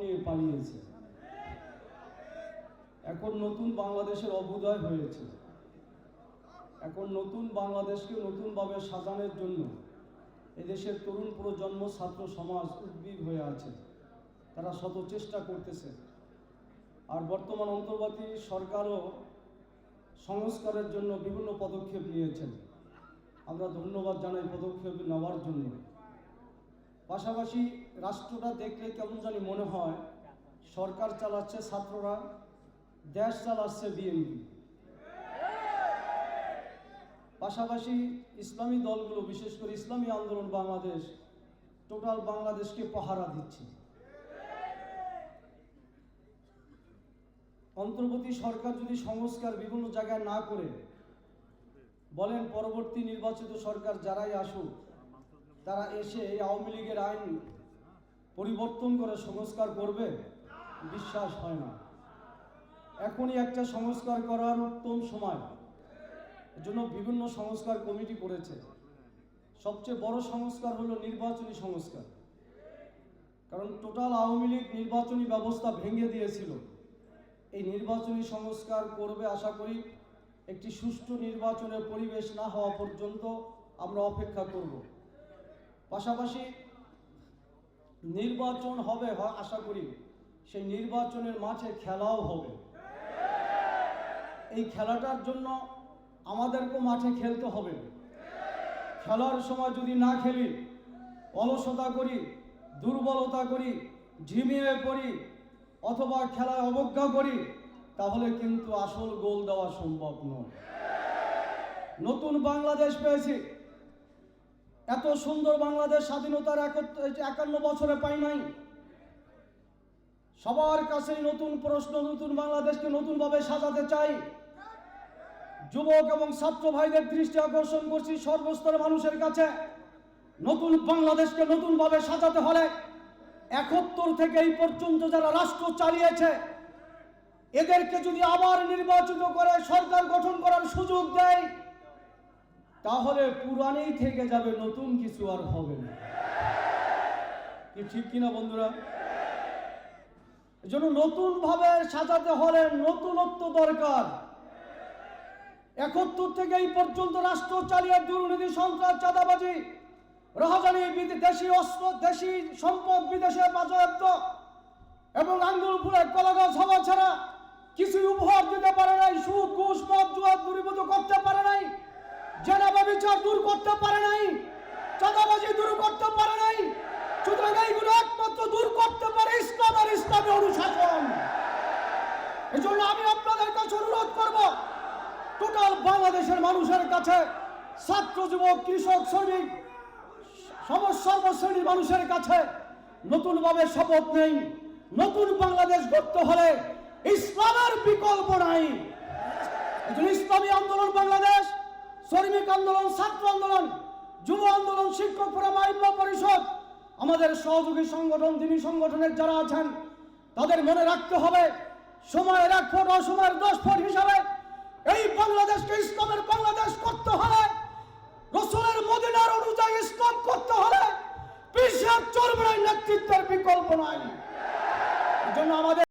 নিয়ে পালিয়েছে। এখন নতুন বাংলাদেশের অভ্যুদয় হয়েছে। এখন নতুন বাংলাদেশকে নতুনভাবে সাজানোর জন্য এদেশের তরুণ প্রজন্ম ছাত্র সমাজ উদ্বিগ হয়ে আছে। তারা শত চেষ্টা করতেছে। আর বর্তমান অন্তর্বর্তী সরকারও সংস্কারের জন্য বিভিন্ন পদক্ষেপ নিয়েছেন। আমরা ধন্যবাদ জানাই পদক্ষেপ নেওয়ার জন্য। পাশাপাশি রাষ্ট্রটা দেখলে কেমন জানি মনে হয়, সরকার চালাচ্ছে ছাত্ররা, দেশ চালাচ্ছে বিএনপি। পাশাপাশি ইসলামী দলগুলো, বিশেষ করে ইসলামী আন্দোলন বাংলাদেশ, টোটাল বাংলাদেশকে পাহারা দিচ্ছে। অন্তর্বর্তী সরকার যদি সংস্কার বিভিন্ন জায়গায় না করে, বলেন পরবর্তী নির্বাচিত সরকার যারাই আসুক তারা এসে এই আওয়ামী লীগের আইন পরিবর্তন করে সংস্কার করবে? বিশ্বাস হয় না। এখনই একটা সংস্কার করার উত্তম সময়। জন্য বিভিন্ন সংস্কার কমিটি করেছে। সবচেয়ে বড় সংস্কার হলো নির্বাচনী সংস্কার। কারণ টোটাল আওয়ামী লীগ নির্বাচনী ব্যবস্থা ভেঙে দিয়েছিল। এই নির্বাচনী সংস্কার করবে আশা করি একটি সুষ্ঠু নির্বাচনের পরিবেশ না হওয়া পর্যন্ত আমরা অপেক্ষা করব। পাশাপাশি নির্বাচন হবে আশা করি, সেই নির্বাচনের মাঠে খেলাও হবে। এই খেলাটার জন্য আমাদেরকেও মাঠে খেলতে হবে। খেলার সময় যদি না খেলি, অলসতা করি, দুর্বলতা করি, ঝিমিয়ে পড়ি, অথবা খেলায় অবজ্ঞা করি, তাহলে কিন্তু আসল গোল দেওয়া সম্ভব নয়। নতুন বাংলাদেশ পেয়েছি। এত সুন্দর বাংলাদেশ স্বাধীনতার একান্ন বছরে পাই নাই। সবার কাছে নতুন প্রশ্ন, নতুন বাংলাদেশকে নতুনভাবে সাজাতে চাই। যুবক এবং ছাত্র ভাইদের দৃষ্টি আকর্ষণ করছি সর্বস্তরের মানুষের কাছে। নতুন বাংলাদেশকে নতুনভাবে সাজাতে হলে একাত্তর থেকে এই পর্যন্ত যারা রাষ্ট্র চালিয়েছে, এদেরকে যদি আবার নির্বাচিত করে, সরকার গঠন করার সুযোগ দেয় তাহলে পুরানেই থেকে যাবে নতুন কিছু আর হবে না। ঠিক কিনা বন্ধুরা? এজন্য নতুন ভাবে সাজাতে হলে নতুনত্ব দরকার। একাত্তর থেকে এই পর্যন্ত রাষ্ট্র চালিয়ে দুর্নীতি, সন্ত্রাস, চাঁদাবাজি, রাহাজানি দেশি অস্ত্র, দেশি সম্পদ, বিদেশে বাজেয়াপ্ত এবং আঙ্গুল ফুলে কলাগাছ হওয়া ছাড়া কিছুই উপহার দিতে পারে নাই। ঘুষ মদ জুয়া দূরীভূত করতে পারে নাই জেনাবা বিচার দূর করতে পারে নাই চাঁদাবাজি দূর করতে পারে নাই। সুতরাং এইগুলো একমাত্র দূর করতে পারে ইসলাম আর ইসলামী অনুশাসন। এই জন্য আমি আপনাদের কাছে অনুরোধ করব, টোটাল বাংলাদেশের মানুষের কাছে ছাত্র যুবক, কৃষক, শ্রমিক সমস্ত সর্বশ্রেণীর মানুষের কাছে নতুনভাবে শপথ নেই। নতুন বাংলাদেশ গড়তে হলে ইসলামের বিকল্প নাই। ইসলামী আন্দোলন বাংলাদেশ, শ্রমিক আন্দোলন, ছাত্র আন্দোলন যুব আন্দোলন শিক্ষক মাইল্লা পরিষদ, আমাদের সহযোগী সংগঠন দিনী সংগঠনের যারা আছেন, তাদের মনে রাখতে হবে, সময়ের এক ফুট অসময়ের দশ ফুট হিসাবে এই বাংলাদেশকে ইসলামের বাংলাদেশ করতে হবে রসুলের মদিনার অনুযায়ী